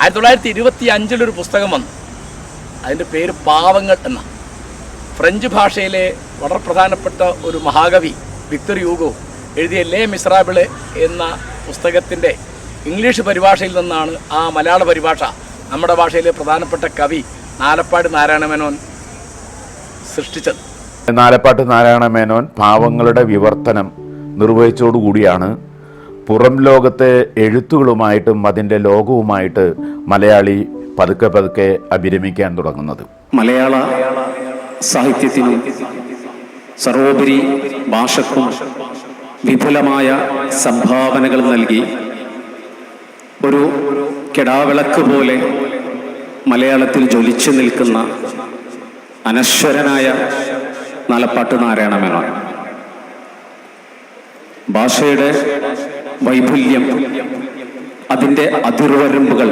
ആയിരത്തി തൊള്ളായിരത്തി ഇരുപത്തി അഞ്ചിലൊരു പുസ്തകം വന്നു. അതിന്റെ പേര് പാവങ്ങൾ എന്ന ഫ്രഞ്ച് ഭാഷയിലെ വളരെ പ്രധാനപ്പെട്ട ഒരു മഹാകവി വിക്ടർ യൂഗോ എഴുതിയ ലേ മിസ്രാബിൾ എന്ന പുസ്തകത്തിന്റെ ഇംഗ്ലീഷ് പരിഭാഷയിൽ നിന്നാണ് ആ മലയാള പരിഭാഷ നമ്മുടെ ഭാഷയിലെ പ്രധാനപ്പെട്ട കവി നാലപ്പാട് നാരായണ മേനോൻ സൃഷ്ടിച്ചത്. നാലപ്പാട്ട് നാരായണ മേനോൻ പാവങ്ങളുടെ വിവർത്തനം നിർവഹിച്ചോടുകൂടിയാണ് പുറം ലോകത്തെ എഴുത്തുകളുമായിട്ടും അതിന്റെ ലോകവുമായിട്ട് മലയാളി പതുക്കെ പതുക്കെ അഭിരമിക്കാൻ തുടങ്ങുന്നത്. മലയാള സാഹിത്യത്തിന് സർവോപരി ഭാഷക്കും വിപുലമായ സംഭാവനകൾ നൽകി ഒരു കെടാവിളക്ക് പോലെ മലയാളത്തിൽ ജ്വലിച്ചു നിൽക്കുന്ന അനശ്വരനായ നാലപ്പാട്ട് നാരായണ മേനോൻ. ഭാഷയുടെ വൈപുല്യം അതിന്റെ അതിർവരമ്പുകൾ.